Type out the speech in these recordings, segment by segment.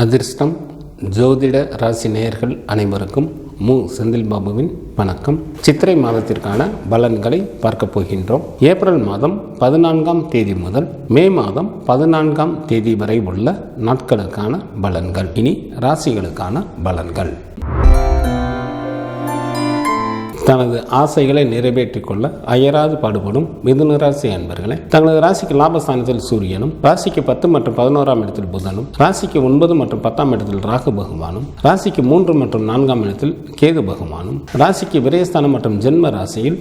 அதிர்ஷ்டம் ஜோதிட ராசி நேயர்கள் அனைவருக்கும் மு. செந்தில் பாபுவின் வணக்கம். சித்திரை மாதத்திற்கான பலன்களை பார்க்க போகின்றோம். ஏப்ரல் மாதம் பதினான்காம் தேதி முதல் மே மாதம் பதினான்காம் தேதி வரை உள்ள நாட்களுக்கான பலன்கள். இனி ராசிகளுக்கான பலன்கள். தனது ஆசைகளை நிறைவேற்றிக் கொள்ள அயராது பாடுபடும் மிதுன ராசி அன்பர்களே தங்களது ராசிக்கு லாபஸ்தானத்தில் சூரியனும் ராசிக்கு பத்து மற்றும் பதினோராம் இடத்தில் புதனும் ராசிக்கு ஒன்பது மற்றும் பத்தாம் இடத்தில் ராகு பகவானும் ராசிக்கு மூன்று மற்றும் நான்காம் இடத்தில் கேது பகவானும் ராசிக்கு விரயஸ்தானம் மற்றும் ஜென்ம ராசியில்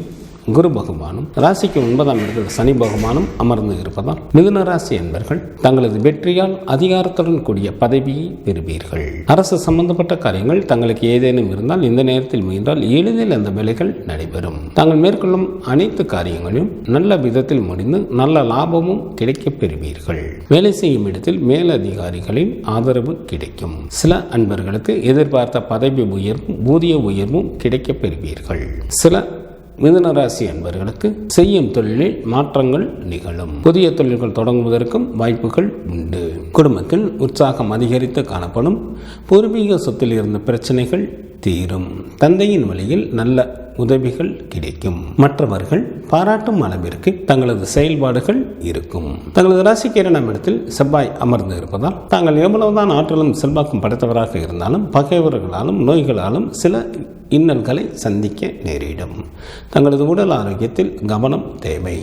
குரு பகவானும் ராசிக்கு ஒன்பதாம் இடத்தில் சனி பகவானும் அமர்ந்து இருப்பதால் மிதுன ராசி என்பர்கள் தங்களது வெற்றியால் அதிகாரத்துடன் கூடிய பதவியை பெறுவீர்கள். அரசு சம்பந்தப்பட்ட காரியங்கள் தங்களுக்கு ஏதேனும் இருந்தால் இந்த நேரத்தில் முயன்றால் எளிதில் அந்த வேலைகள் நடைபெறும். தாங்கள் மேற்கொள்ளும் அனைத்து காரியங்களையும் நல்ல விதத்தில் முடிந்து நல்ல லாபமும் கிடைக்கப் பெறுவீர்கள். வேலை செய்யும் இடத்தில் மேலதிகாரிகளின் ஆதரவு கிடைக்கும். சில அன்பர்களுக்கு எதிர்பார்த்த பதவி உயர்வும் ஊதிய உயர்வும் கிடைக்கப் பெறுவீர்கள். சில மிதனராசி அன்பர்களுக்கு என்பவர்களுக்கு செய்யும் தொழிலில் மாற்றங்கள் நிகழும். புதிய தொழில்கள் தொடங்குவதற்கும் வாய்ப்புகள் உண்டு. குடும்பத்தில் உற்சாகம் அதிகரித்து காணப்படும். பூர்வீக சொத்தில் இருந்த பிரச்சனைகள் தீரும். தந்தையின் வழியில் நல்ல உதவிகள் கிடைக்கும். மற்றவர்கள் பாராட்டும் அளவிற்கு தங்களது செயல்பாடுகள் இருக்கும். தங்களது ராசிக்கு இரண்டாம் இடத்தில் செவ்வாய் அமர்ந்து இருப்பதால் தாங்கள் எவ்வளவுதான் ஆற்றலும் செல்வாக்கும் படைத்தவராக இருந்தாலும் பகைவர்களாலும் நோய்களாலும் சில இன்னல்களை சந்திக்க நேரிடும். தங்களது உடல் ஆரோக்கியத்தில் கவனம் தேவை.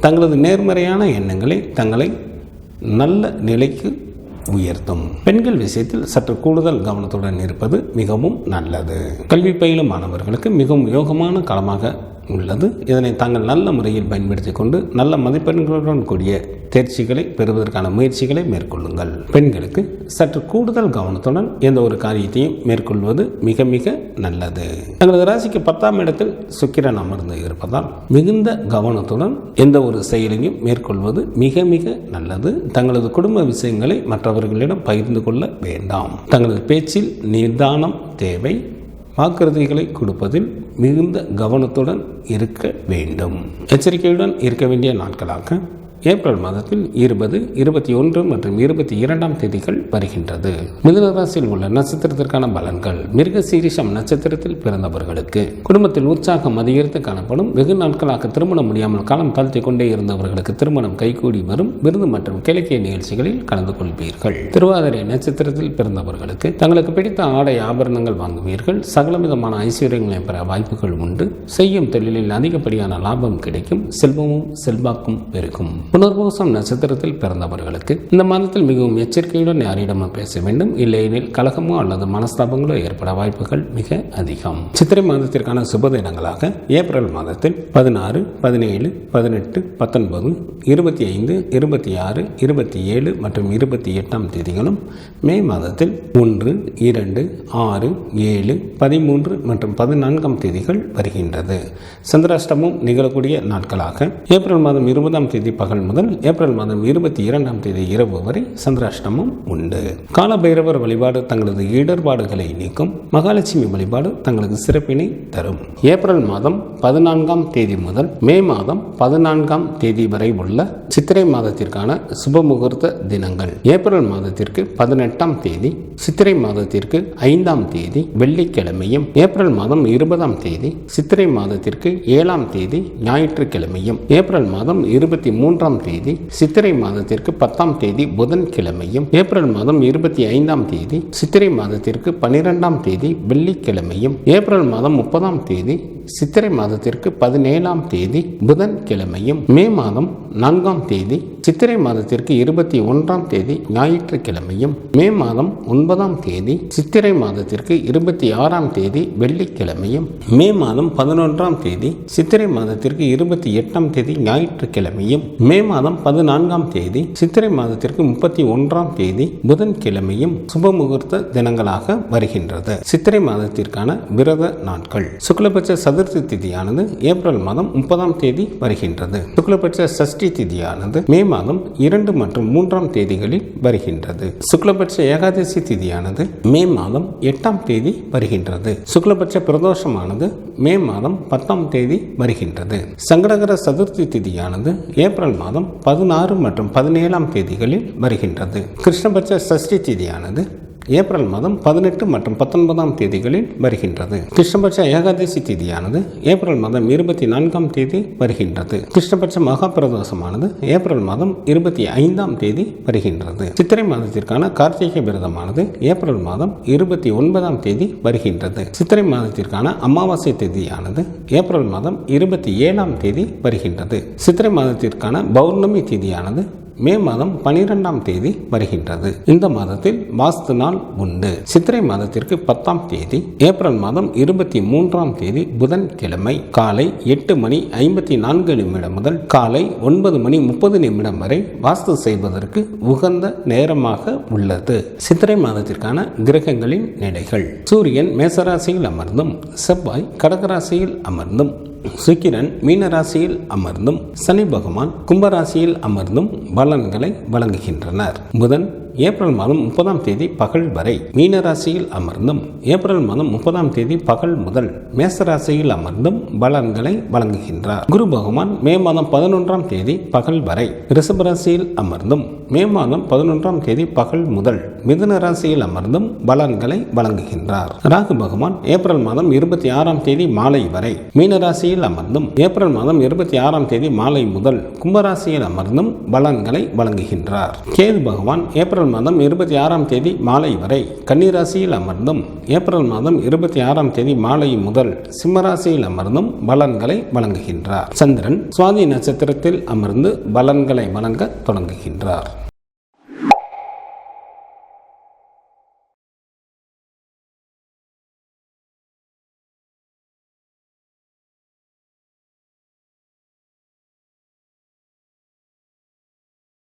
தங்களது நேர்மறையான எண்ணங்களை தங்களை நல்ல நிலைக்கு உயர்த்தும். பெண்கள் விஷயத்தில் சற்று கூடுதல் கவனத்துடன் இருப்பது மிகவும் நல்லது. கல்வி பயிலும் மாணவர்களுக்கு மிகவும் யோகமான காலமாக உள்ளது. இதனை தாங்கள் நல்ல முறையில் பயன்படுத்தி கொண்டு நல்ல மதிப்பெண்களுடன் கூடிய தேர்ச்சிகளை பெறுவதற்கான முயற்சிகளை மேற்கொள்ளுங்கள். பெண்களுக்கு சற்று கூடுதல் கவனத்துடன் எந்த ஒரு காரியத்தையும் மேற்கொள்வது மிக மிக நல்லது. தங்களது ராசிக்கு பத்தாம் இடத்தில் சுக்கிரன் அமர்ந்து இருப்பதால் மிகுந்த கவனத்துடன் எந்த ஒரு செயலையும் மேற்கொள்வது மிக மிக நல்லது. தங்களது குடும்ப விஷயங்களை மற்றவர்களிடம் பகிர்ந்து கொள்ள வேண்டாம். தங்களது பேச்சில் நிதானம் தேவை. வாக்குறுதிகளை கொடுப்பதில் மிகுந்த கவனத்துடன் இருக்க வேண்டும். எச்சரிக்கையுடன் இருக்க வேண்டிய நாட்களாக ஏப்ரல் மாதத்தில் இருபது இருபத்தி ஒன்று மற்றும் இருபத்தி இரண்டாம் தேதிகள் வருகின்றது. மிதுனராசியில் உள்ள நட்சத்திரத்திற்கான பலன்கள். மிருக சீரிஷம் நட்சத்திரத்தில் பிறந்தவர்களுக்கு. குடும்பத்தில் உற்சாகம் அதிகரித்து காணப்படும். வெகு நாட்களாக திருமணம் முடியாமல் காலம் தாழ்த்தி கொண்டே இருந்தவர்களுக்கு திருமணம் கைகூடி வரும் விருது மற்றும் கிழக்கிய நிகழ்ச்சிகளில் கலந்து கொள்வீர்கள். திருவாதிரை நட்சத்திரத்தில் பிறந்தவர்களுக்கு தங்களுக்கு பிடித்த ஆடை ஆபரணங்கள் வாங்குவீர்கள். சகலவிதமான ஐஸ்வர்யங்களை பெற வாய்ப்புகள் உண்டு. செய்யும் தொழிலில் அதிகப்படியான லாபம் கிடைக்கும். செல்வமும் செல்வாக்கும் பெருகும். புனர்பூசம் நட்சத்திரத்தில் பிறந்தவர்களுக்கு இந்த மாதத்தில் மிகவும் எச்சரிக்கையுடன் யாரிடமும் பேச வேண்டும். இல்லையெனில் கலகமோ அல்லது மனஸ்தாபங்களோ ஏற்பட வாய்ப்புகள் மிக அதிகம். சித்திரை மாதத்திற்கான சுப தினங்களாக ஏப்ரல் மாதத்தில் பதினாறு பதினேழு பதினெட்டு பத்தொன்பது இருபத்தி ஐந்து இருபத்தி ஆறு இருபத்தி ஏழு மற்றும் இருபத்தி எட்டாம் தேதிகளும் மே மாதத்தில் ஒன்று இரண்டு ஆறு ஏழு பதிமூன்று மற்றும் பதினான்காம் தேதிகள் வருகின்றது. சந்திராஷ்டமும் நிகழக்கூடிய நாட்களாக ஏப்ரல் மாதம் இருபதாம் தேதி பகல் முதல் ஏப்ரல் மாதம் இருபத்தி இரண்டாம் தேதி இரவு வரை சந்திராஷ்டமம் உண்டு. காலபைரவர் வழிபாடு தங்களது இடர்பாடுகளை நீக்கும். மகாலட்சுமி வழிபாடு தங்களுக்கு சிறப்பினை தரும். ஏப்ரல் மாதம் பதினான்காம் தேதி முதல் மே மாதம் பதினான்காம் தேதி வரை உள்ள சித்திரை மாதத்திற்கான சுப முகூர்த்த தினங்கள். ஏப்ரல் மாதத்திற்கு பதினெட்டாம் தேதி சித்திரை மாதத்திற்கு ஐந்தாம் தேதி வெள்ளிக்கிழமையும் ஏப்ரல் மாதம் இருபதாம் தேதி சித்திரை மாதத்திற்கு ஏழாம் தேதி ஞாயிற்றுக்கிழமையும் ஏப்ரல் மாதம் இருபத்தி மூன்றாம் தேதி சித்திரை மாதத்திற்கு பத்தாம் தேதி புதன்கிழமையும் ஏப்ரல் மாதம் இருபத்தி ஐந்தாம் தேதி சித்திரை மாதத்திற்கு பனிரெண்டாம் தேதி வெள்ளிக்கிழமையும் ஏப்ரல் மாதம் முப்பதாம் தேதி சித்திரை மாதத்திற்கு பதினேழாம் தேதி புதன்கிழமையும் மே மாதம் நான்காம் தேதி சித்திரை மாதத்திற்கு இருபத்தி ஒன்றாம் தேதி ஞாயிற்றுக்கிழமையும் மே மாதம் ஒன்பதாம் தேதி சித்திரை மாதத்திற்கு இருபத்தி ஆறாம் தேதி வெள்ளிக்கிழமையும் மே மாதம் பதினொன்றாம் தேதி சித்திரை மாதத்திற்கு இருபத்தி எட்டாம் தேதி ஞாயிற்றுக்கிழமையும் மே மாதம் பதினான்காம் தேதி சித்திரை மாதத்திற்கு முப்பத்தி ஒன்றாம் தேதி புதன்கிழமையும் சுப முகூர்த்த தினங்களாக வருகின்றது. சித்திரை மாதத்திற்கான விரத நாட்கள். சுக்லபட்ச சத சதுர்த்தி திதியானது ஏப்ரல் மாதம் முப்பதாம் தேதி வருகின்றது. சுக்லபட்ச சஷ்டி திதியானது மே மாதம் இரண்டு மற்றும் மூன்றாம் தேதிகளில் வருகின்றது. சுக்லபட்ச ஏகாதசி திதியானது மே மாதம் எட்டாம் தேதி வருகின்றது. சுக்லபட்ச பிரதோஷமானது மே மாதம் பத்தாம் தேதி வருகின்றது. சங்கடகர சதுர்த்தி திதியானது ஏப்ரல் மாதம் பதினாறு மற்றும் பதினேழாம் தேதிகளில் வருகின்றது. கிருஷ்ணபட்ச சஷ்டி திதியானது ஏப்ரல் மாதம் பதினெட்டு மற்றும் பத்தொன்பதாம் தேதிகளில் வருகின்றது. கிருஷ்ணபட்ச ஏகாதசி திதியானது ஏப்ரல் மாதம் இருபத்தி நான்காம் தேதி வருகின்றது. கிருஷ்ணபட்ச மகா பிரதோஷமானது ஏப்ரல் மாதம் இருபத்தி ஐந்தாம் தேதி வருகின்றது. சித்திரை மாதத்திற்கான கார்த்திகை விரதமானது ஏப்ரல் மாதம் இருபத்தி ஒன்பதாம் தேதி வருகின்றது. சித்திரை மாதத்திற்கான அமாவாசை தேதியானது ஏப்ரல் மாதம் இருபத்தி ஏழாம் தேதி வருகின்றது. சித்திரை மாதத்திற்கான பௌர்ணமி தேதியானது மே மாதம் பனிரெண்டாம் தேதி வருகின்றது. இந்த மாதத்தில் வாஸ்து நாள் உண்டு. சித்திரை மாதத்திற்கு பத்தாம் தேதி ஏப்ரல் மாதம் இருபத்தி மூன்றாம் தேதி புதன்கிழமை காலை எட்டு மணி ஐம்பத்தி நான்கு நிமிடம் முதல் காலை ஒன்பது மணி முப்பது நிமிடம் வரை வாஸ்து செய்வதற்கு உகந்த நேரமாக உள்ளது. சித்திரை மாதத்திற்கான கிரகங்களின் நிலைகள். சூரியன் மேசராசியில் அமர்ந்தும் செவ்வாய் கடகராசியில் அமர்ந்தும் சுக்கிரன் மீனராசியில் அமர்ந்தும் சனி பகவான் கும்பராசியில் அமர்ந்தும் பலன்களை வழங்குகின்றனர். புதன் ஏப்ரல் மாதம் முப்பதாம் தேதி பகல் வரை மீனராசியில் அமர்ந்தும் ஏப்ரல் மாதம் முப்பதாம் தேதி பகல் முதல் மேசராசியில் அமர்ந்தும் பலன்களை வழங்குகின்றார். குரு பகவான் மே மாதம் பதினொன்றாம் தேதி பகல் வரை ரிஷபராசியில் அமர்ந்தும் மே மாதம் பதினொன்றாம் தேதி பகல் முதல் மிதுன ராசியில் அமர்ந்தும் பலன்களை வழங்குகின்றார். ராகு பகவான் ஏப்ரல் மாதம் இருபத்தி ஆறாம் தேதி மாலை வரை மீனராசியில் அமர்ந்தும் ஏப்ரல் மாதம் இருபத்தி ஆறாம் தேதி மாலை முதல் கும்பராசியில் அமர்ந்தும் பலன்களை வழங்குகின்றார். கேது பகவான் ஏப்ரல் ஏப்ரல் மாதம் இருபத்தி ஆறாம் தேதி மாலை வரை கன்னிராசியில் அமர்ந்தும் ஏப்ரல் மாதம் இருபத்தி ஆறாம் தேதி மாலை முதல் சிம்மராசியில் அமர்ந்தும் பலன்களை வழங்குகின்றார். சந்திரன் சுவாதி நட்சத்திரத்தில் அமர்ந்து பலன்களை வழங்க தொடங்குகின்றார்.